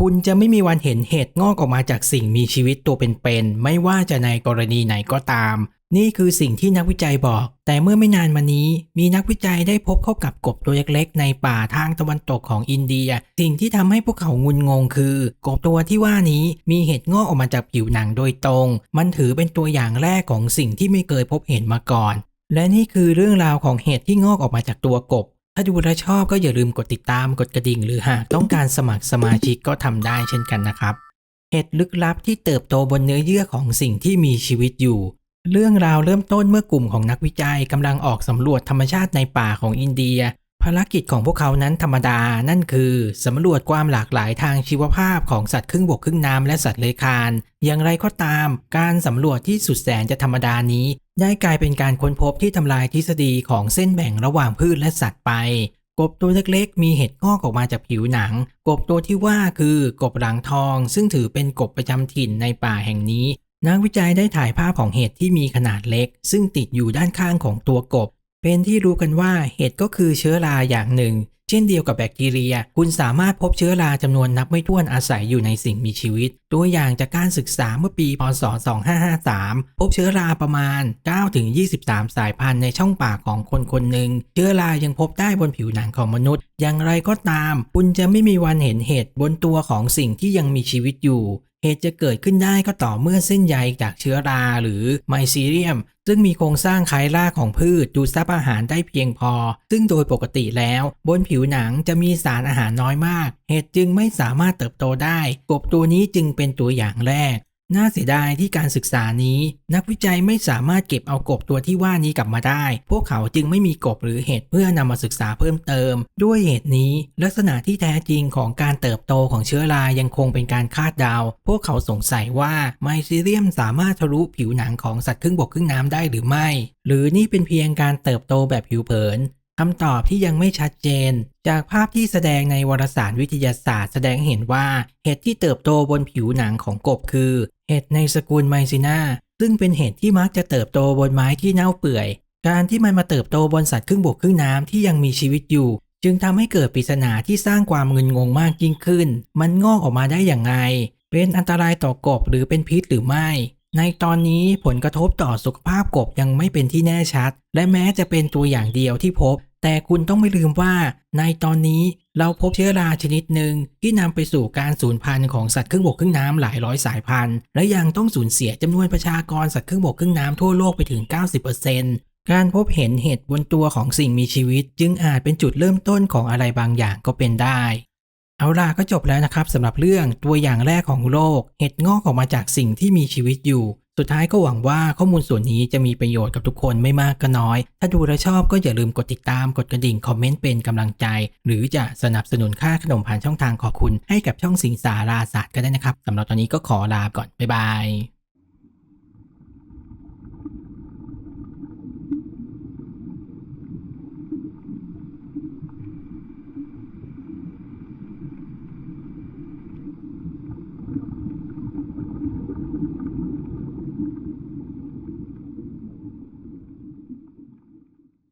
คุณจะไม่มีวันเห็นเห็ดงอกออกมาจากสิ่งมีชีวิตตัวเป็นๆ ไม่ว่าจะในกรณีไหนก็ตาม นี่คือสิ่งที่นักวิจัยบอก แต่เมื่อไม่นานมานี้ มีนักวิจัยได้พบเข้ากับกบตัวเล็กๆ ในป่าทางตะวันตกของอินเดีย สิ่งที่ทำให้พวกเขางุนงงคือ กบตัวที่ว่านี้มีเห็ดงอกออกมาจากผิวหนังโดยตรง มันถือเป็นตัวอย่างแรกของสิ่งที่ไม่เคยพบเห็นมาก่อน และนี่คือเรื่องราวของเห็ดที่งอกออกมาจากตัวกบ ถ้าดูและชอบก็อย่าลืมกดติดตามกดกระดิ่ง หรือหากต้องการสมัครสมาชิกก็ทำได้เช่นกันนะครับ เห็ดลึกลับที่เติบโตบนเนื้อเยื่อของสิ่งที่มีชีวิตอยู่ เรื่องราวเริ่มต้นเมื่อกลุ่มของนักวิจัยกำลังออกสำรวจธรรมชาติในป่าของอินเดีย ภารกิจของพวกเขานั้นธรรมดา นั่นคือสำรวจความหลากหลายทางชีวภาพของสัตว์ครึ่งบกครึ่งน้ำและสัตว์เลื้อยคลาน อย่างไรก็ตาม การสำรวจที่สุดแสนจะธรรมดานี้ ได้กลายเป็นการค้นพบที่ทำลายทฤษฎีของเส้นแบ่งระหว่างพืชและสัตว์ไป กบตัวเล็กๆ มีเห็ดงอกออกมาจากผิวหนัง กบตัวที่ว่าคือกบหลังทอง ซึ่งถือเป็นกบประจำถิ่นในป่าแห่งนี้ นักวิจัยได้ถ่ายภาพของเห็ดที่มีขนาดเล็ก ซึ่งติดอยู่ด้านข้างของตัวกบ เป็นที่รู้กันว่าเห็ดก็คือเชื้อราอย่างหนึ่ง เช่นเดียวกับแบคทีเรีย คุณสามารถพบเชื้อราจำนวนนับไม่ถ้วนอาศัยอยู่ในสิ่งมีชีวิต ตัวอย่างจากการศึกษาเมื่อปี พศ 2553 พบเชื้อราประมาณ 9-23 สายพันธุ์ในช่องปากของคนคนหนึ่ง เชื้อรายังพบได้บนผิวหนังของมนุษย์ อย่างไรก็ตาม คุณจะไม่มีวันเห็นเห็ดบนตัวของสิ่งที่ยังมีชีวิตอยู่ เหตุจะเกิดขึ้นได้ก็ต่อเมื่อเส้นใยจากเชื้อราหรือไมซีเรียม ซึ่งมีโครงสร้างคล้ายรากของพืชดูดซับอาหารได้เพียงพอ ซึ่งโดยปกติแล้ว บนผิวหนังจะมีสารอาหารน้อยมาก เหตุจึงไม่สามารถเติบโตได้ กบตัวนี้จึงเป็นตัวอย่างแรก น่าเสียดายที่การศึกษานี้ นักวิจัยไม่สามารถเก็บเอากบตัวที่ว่านี้กลับมาได้ พวกเขาจึงไม่มีกบหรือเห็ดเพื่อนำมาศึกษาเพิ่มเติม ด้วยเหตุนี้ ลักษณะที่แท้จริงของการเติบโตของเชื้อรายังคงเป็นการคาดเดา พวกเขาสงสัยว่าไมซีเรียมสามารถทะลุผิวหนังของสัตว์ครึ่งบกครึ่งน้ำได้หรือไม่ หรือนี่เป็นเพียงการเติบโตแบบผิวเผิน คำตอบที่ยังไม่ชัดเจน จากภาพที่แสดงในวารสารวิทยาศาสตร์ แสดงเห็นว่าเห็ดที่เติบโตบนผิวหนังของกบคือ เห็ดในสกุลไมซินาซึ่งเป็นเห็ดที่มักจะเติบโตบนไม้ที่เน่าเปื่อย การที่มันมาเติบโตบนสัตว์ครึ่งบกครึ่งน้ำที่ยังมีชีวิตอยู่ จึงทำให้เกิดปริศนาที่สร้างความมึนงงมากยิ่งขึ้น มันงอกออกมาได้อย่างไรเป็นอันตรายต่อกบหรือเป็นพิษหรือไม่ ในตอนนี้ผลกระทบต่อสุขภาพกบยังไม่เป็นที่แน่ชัด และแม้จะเป็นตัวอย่างเดียวที่พบ แต่คุณต้องไม่ลืมว่า ในตอนนี้เราพบเชื้อราชนิดหนึ่งที่นำไปสู่การสูญพันธุ์ของสัตว์ครึ่งบกครึ่งน้ำหลายร้อยสายพันธุ์และยังต้องสูญเสียจำนวนประชากรสัตว์ครึ่งบกครึ่งน้ำทั่วโลกไปถึง 90%การพบเห็นเห็ดบนตัวของสิ่งมีชีวิต จึงอาจเป็นจุดเริ่มต้นของอะไรบางอย่างก็เป็นได้ เอาล่ะก็จบแล้วนะครับสำหรับเรื่องตัวอย่างแรกของโลก เห็ดงอกออกมาจากสิ่งที่มีชีวิตอยู่ สุดท้ายก็หวังว่าข้อมูลส่วนนี้จะมีประโยชน์กับทุกคนไม่มากก็น้อย ถ้าดูและชอบก็อย่าลืมกดติดตามกดกระดิ่งคอมเมนต์เป็นกำลังใจ หรือจะสนับสนุนค่าขนมผ่านช่องทางขอบคุณ ให้กับช่องสิงสาราศาสตร์ก็ได้นะครับสำหรับตอนนี้ก็ขอลาก่อนบ๊ายบาย